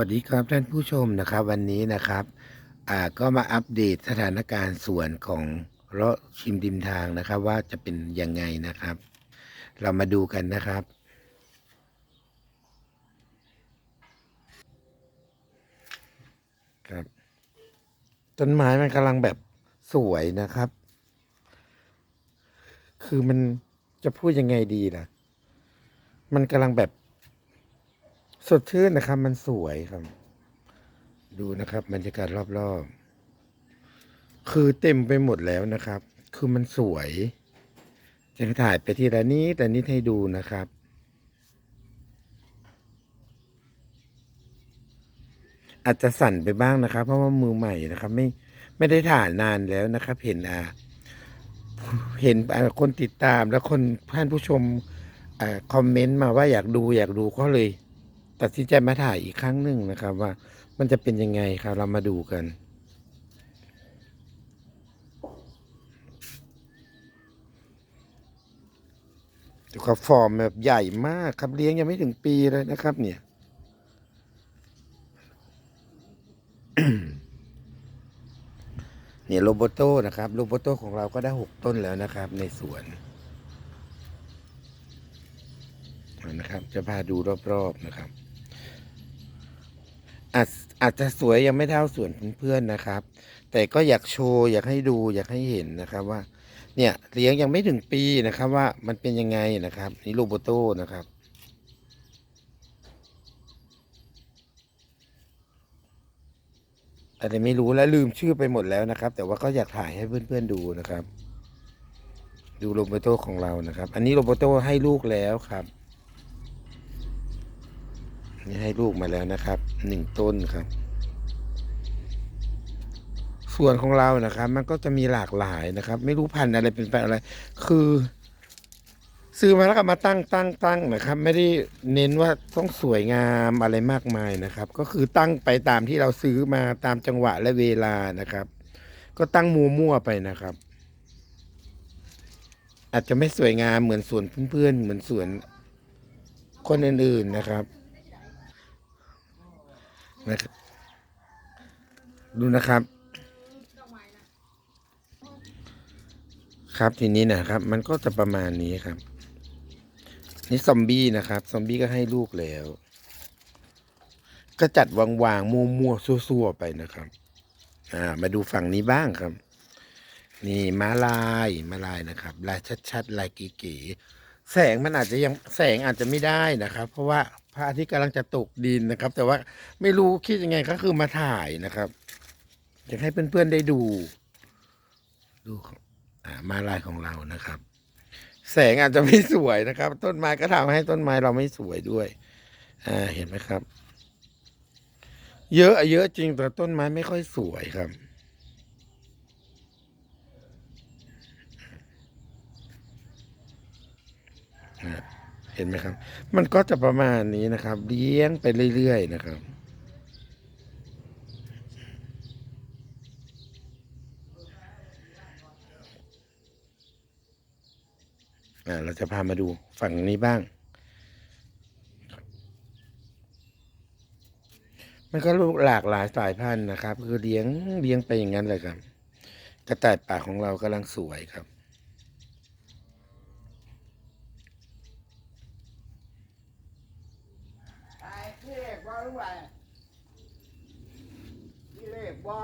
วัสดีครับท่านผู้ชมนะครับ วันนี้นะครับอ่าก็มาอัปเดตสถานการณ์สวนของเลาะชิมดิมทางนะครับ ว่าจะเป็นยังไงนะครับ เรามาดูกันนะครับ ครับ ต้นไม้มันกำลังแบบสวยนะครับ คือมันจะพูดยังไงดีล่ะ มันกำลังแบบ สดชื่นนะครับ มันสวยครับ ดูนะครับบรรยากาศรอบๆ คือเต็มไปหมดแล้วนะครับ คือมันสวยจะถ่ายไปทีละนี้แต่นี้ให้ดูนะครับ อาจจะสั่นไปบ้างนะครับ เพราะว่ามือใหม่นะครับ ไม่ไม่ได้ถ่ายนานแล้วนะครับ เห็นอ่าเห็นคนติดตามแล้วคนท่านผู้ชมอ่าคอมเมนต์มาว่าอยากดูอยากดูก็เลย ตัดสินใจมาถ่ายอีกครั้งหนึ่งนะครับ ว่ามันจะเป็นยังไงครับเรามาดูกัน ดูครับฟอร์มแบบใหญ่มากครับเลี้ยงยังไม่ถึงปีเลยนะครับ เนี่ยเนี่ยโรโบโต้นะครับโรโบโต้ของเราก็ได้หกต้นแล้วนะครับ ในสวนนะครับ จะพาดูรอบๆนะครับ อาจอาจจะสวยยังไม่เท่าสวนเพื่อนๆนะครับ แต่ก็อยากโชว์อยากให้ดูอยากให้เห็นนะครับว่า เนี่ยเลี้ยงยังไม่ถึงปีนะครับว่ามันเป็นยังไงนะครับนี่โรโบโต้นะครับอาจจะไม่รู้และลืมชื่อไปหมดแล้วนะครับ แต่ว่าก็อยากถ่ายให้เพื่อนๆดูนะครับ ดูโรโบโต้ของเรานะครับ อันนี้โรโบโต้ให้ลูกแล้วครับ นี่ให้ลูกมาแล้วนะครับหนึ่งต้นครับ ส่วนของเรานะครับ มันก็จะมีหลากหลายนะครับ ไม่รู้พันธุ์อะไรเป็นพันธุ์อะไร คือ ซื้อมาแล้วก็มาตั้งตั้งตั้งนะครับ ไม่ได้เน้นว่าต้องสวยงามอะไรมากมายนะครับ ก็คือตั้งไปตามที่เราซื้อมาตามจังหวะและเวลานะครับ ก็ตั้งมัวมั่วๆไปนะครับ อาจจะไม่สวยงามเหมือนสวนเพื่อนๆเหมือนสวนคนอื่นๆนะครับ นะครับดูนะครับ ครับทีนี้นะครับ มันก็จะประมาณนี้ครับ นี่ซอมบี้นะครับ ซอมบี้ก็ให้ลูกแล้ว ก็จัดวางๆมั่วๆซั่วๆไปนะครับ อ่า มาดูฝั่งนี้บ้างครับ นี่มาลายมาลายนะครับ ลายชัดๆลายเก๋ๆแสงมันอาจจะยังแสงอาจจะไม่ได้นะครับ เพราะว่า ระอาทิตย์กำลังจะตกดินนะครับ แต่ว่าไม่รู้คิดยังไงก็คือมาถ่ายนะครับอยากให้เพื่อนๆได้ดู ดูอ่ามาลายของเรานะครับ แสงอาจจะไม่สวยนะครับ ต้นไม้ก็ทำให้ต้นไม้เราไม่สวยด้วย อ่าเห็นไหมครับ เยอะเยอะจริงแต่ต้นไม้ไม่ค่อยสวยครับอ่า เห็นไหมครับ มันก็จะประมาณนี้นะครับ เลี้ยงไปเรื่อยๆนะครับเราจะพามาดูฝั่งนี้บ้าง มันก็ลูกหลากหลายสายพันธุ์นะครับ คือเลี้ยงเลี้ยงไปอย่างนั้นเลยครับ กระต่ายป่าของเรากำลังสวยครับ ไอ้พี่เล็กบ่รู้ ไหมพี่เล็กบ่